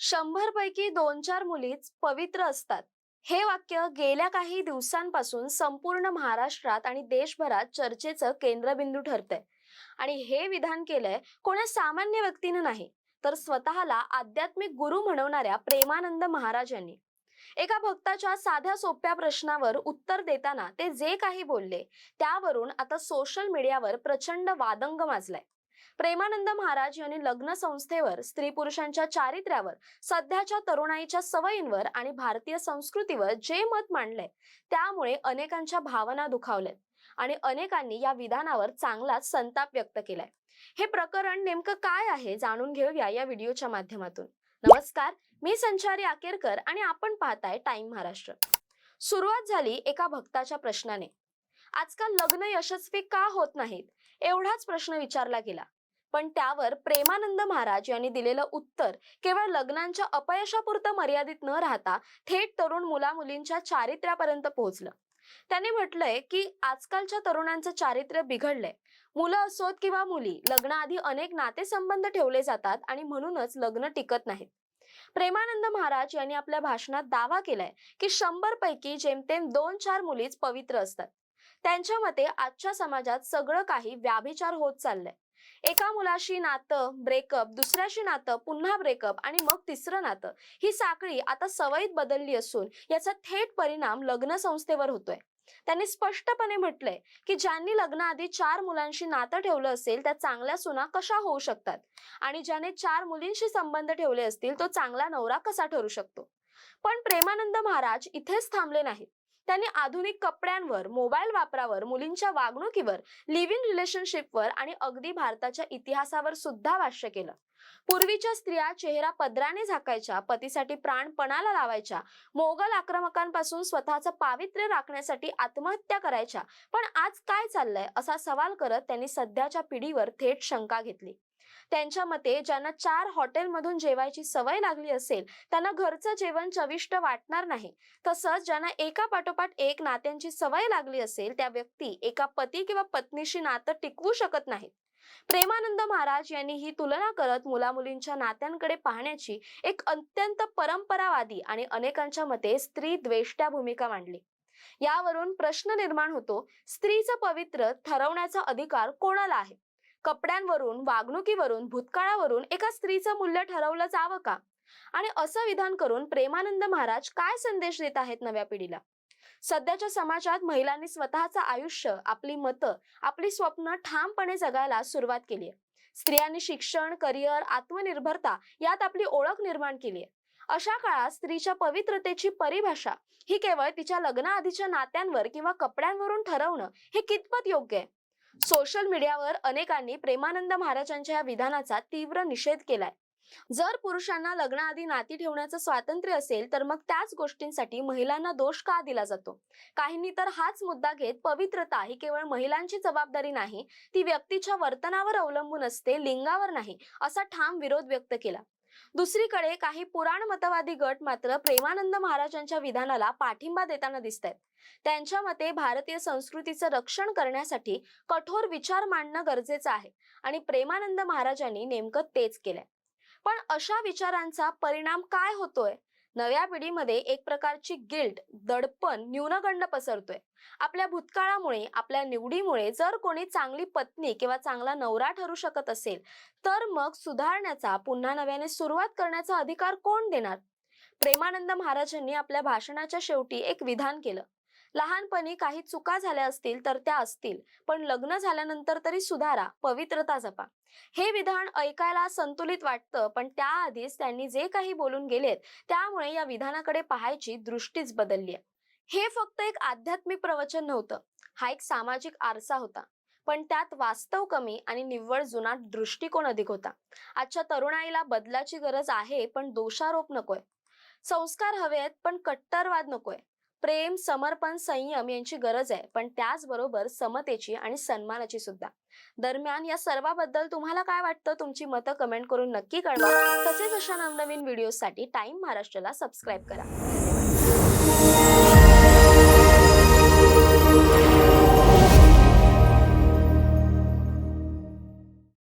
शंभर पैकी दोन चार मुलीच पवित्र असतात. हे वाक्य गेल्या काही दिवसांपासून संपूर्ण महाराष्ट्रात आणि देशभरात चर्चेचं केंद्रबिंदू ठरतंय. आणि हे विधान केलंय कोणा सामान्य व्यक्तीनं नाही तर स्वतःला आध्यात्मिक गुरु म्हणवणाऱ्या प्रेमानंद महाराज यांनी. एका भक्ताच्या साध्या सोप्या प्रश्नावर उत्तर देताना ते जे काही बोलले त्यावरून आता सोशल मीडियावर प्रचंड वादंग माजलाय. प्रेमानंद महाराज यांनी लग्न संस्थेवर स्त्री पुरुषांच्या चारित्र्यावर सध्याच्या तरुणाईच्या सवयींवर आणि भारतीय संस्कृतीवर जे मत मांडलंय त्यामुळे अनेकांच्या भावना दुखावल्यात आणि अनेकांनी या विधानावर चांगलाच संताप व्यक्त केलाय. हे प्रकरण नेमकं काय आहे जाणून घेऊया या व्हिडिओच्या माध्यमातून. नमस्कार मी संचारी आकेरकर आणि आपण पाहताय टाइम महाराष्ट्र. सुरुवात झाली एका भक्ताच्या प्रश्नाने. आजकाल लग्न यशस्वी का होत नाहीत? एवढाच प्रश्न विचारला गेला. पण त्यावर प्रेमानंद महाराज यांनी दिलेलं उत्तर केवळ लग्नांच्या अपयशापुरतं मर्यादित न राहता थेट तरुण मुला मुलींच्या चारित्र्यापर्यंत पोहोचलं. त्यांनी म्हटलंय की आजकालच्या तरुणांचं चारित्र्य बिघडलंय. मुलं असोत किंवा मुली लग्नाआधी अनेक नातेसंबंध ठेवले जातात आणि म्हणूनच लग्न टिकत नाहीत. प्रेमानंद महाराज यांनी आपल्या भाषणात दावा केलाय की शंभर पैकी जेमतेम दोन चार मुलीच पवित्र असतात. त्यांच्या मते आजच्या समाजात सगळं काही व्याभिचार होत चाललंय. एका मुलाशी नातं ब्रेकअप दुसऱ्याशी नातं पुन्हा ब्रेकअप आणि मग तिसरं नातं. ही साखळी आता सवयीत बदलली असून याचा थेट परिणाम लग्न संस्थेवर होतोय. त्यांनी स्पष्टपणे म्हटलंय की ज्यांनी लग्नाआधी चार मुलांशी नातं ठेवलं असेल त्या चांगल्या सुना कशा होऊ शकतात? आणि ज्याने चार मुलींशी संबंध ठेवले असतील तो चांगला नवरा कसा ठरू शकतो? पण प्रेमानंद महाराज इथेच थांबले नाहीत. त्यांनी आधुनिक कपड्यांवर मोबाईल वापरावर मुलींच्या वागणुकीवर लिव्ह इन रिलेशनशिपवर आणि अगदी भारताच्या इतिहासावर सुद्धा भाष्य केलं. पूर्वीच्या स्त्रिया चेहरा पदराने झाकायच्या पतीसाठी प्राण पणाला लावायच्या मोगल आक्रमकांपासून स्वतःचं पावित्र्य राखण्यासाठी आत्महत्या करायच्या. पण आज काय चाललंय असा सवाल करत त्यांनी सध्याच्या पिढीवर थेट शंका घेतली. त्यांच्या मते ज्यांना चार हॉटेलमधून जेवायची सवय लागली असेल त्यांना घरचं जेवण चविष्ट वाटणार नाही. तसंच ज्यांना एका पाठोपाठ एक नात्यांची सवय लागली असेल त्या व्यक्ती एका पती किंवा पत्नीशी नातं टिकवू शकत नाहीत. प्रेमानंद महाराज यांनी ही तुलना करत मुलामुलींच्या नात्यांकडे पाहण्याची एक अत्यंत परंपरावादी आणि अनेकांच्या मते स्त्री द्वेष्ट्या भूमिका मांडली. यावरून प्रश्न निर्माण होतो स्त्रीचं पवित्र ठरवण्याचा अधिकार कोणाला आहे? कपड्यांवरून वागणुकीवरून भूतकाळावरून एका स्त्रीचं मूल्य ठरवलं जावं का? आणि असं विधान करून प्रेमानंद महाराज काय संदेश देत आहेत नव्या पिढीला? सध्याच्या समाजात महिलांनी स्वतःचं आयुष्य आपली मतं आपली स्वप्न ठामपणे जगायला सुरुवात केली आहे. स्त्रियांनी शिक्षण करिअर आत्मनिर्भरता यात आपली ओळख निर्माण केली आहे. अशा काळात स्त्रीच्या पवित्रतेची परिभाषा ही केवळ तिच्या लग्नाआधीच्या नात्यांवर किंवा कपड्यांवरून ठरवणं हे कितपत योग्य आहे? सोशल मीडियावर अनेकांनी प्रेमानंद महाराजांच्या या विधानाचा तीव्र निषेध केलाय. जर पुरुषांना लग्नाआधी नाती ठेवण्याचं स्वातंत्र्य असेल तर मग त्याच गोष्टींसाठी महिलांना दोष का दिला जातो? काहींनी तर हाच मुद्दा घेत पवित्रता ही केवळ महिलांची जबाबदारी नाही ती व्यक्तीच्या वर्तनावर अवलंबून असते लिंगावर नाही असा ठाम विरोध व्यक्त केला. दुसरीकडे काही पुराण मतवादी गट मात्र प्रेमानंद महाराजांच्या विधानाला पाठिंबा देताना दिसत आहेत त्यांच्या मते भारतीय संस्कृतीचं रक्षण करण्यासाठी कठोर विचार मांडणं गरजेचं आहे आणि प्रेमानंद महाराजांनी नेमकं तेच केलंय. पण अशा विचारांचा परिणाम काय होतोय? नव्या पिढीमध्ये एक प्रकारची गिल्ट दडपण न्यूनगंड पसरतोय. आपल्या भूतकाळामुळे आपल्या निवडीमुळे जर कोणी चांगली पत्नी किंवा चांगला नवरा ठरू शकत असेल तर मग सुधारण्याचा पुन्हा नव्याने सुरुवात करण्याचा अधिकार कोण देणार? प्रेमानंद महाराजांनी आपल्या भाषणाच्या शेवटी एक विधान केलं. लहानपणी काही चुका झाल्या असतील तर त्या असतील पण लग्न झाल्यानंतर तरी सुधारा पवित्रता जपा. हे विधान ऐकायला संतुलित वाटतं पण त्याआधीच त्यांनी जे काही बोलून गेलेत त्यामुळे या विधानाकडे पाहायची दृष्टीच बदलली आहे. हे फक्त एक आध्यात्मिक प्रवचन नव्हतं हा एक सामाजिक आरसा होता. पण त्यात वास्तव कमी आणि निव्वळ जुना दृष्टिकोन अधिक होता. आजच्या तरुणाईला बदलाची गरज आहे पण दोषारोप नकोय. संस्कार हवेत पण कट्टरवाद नकोय. प्रेम समर्पण संयम यांची गरज आहे. पण त्याचबरोबर समतेची आणि सन्मानाची सुद्धा. दरम्यान या सर्वाबद्दल तुम्हाला काय वाटतं? तुमची मतं कमेंट करून नक्की कळवा. तसेच अशा नवनवीन व्हिडिओसाठी टाइम महाराष्ट्राला सबस्क्राईब करा.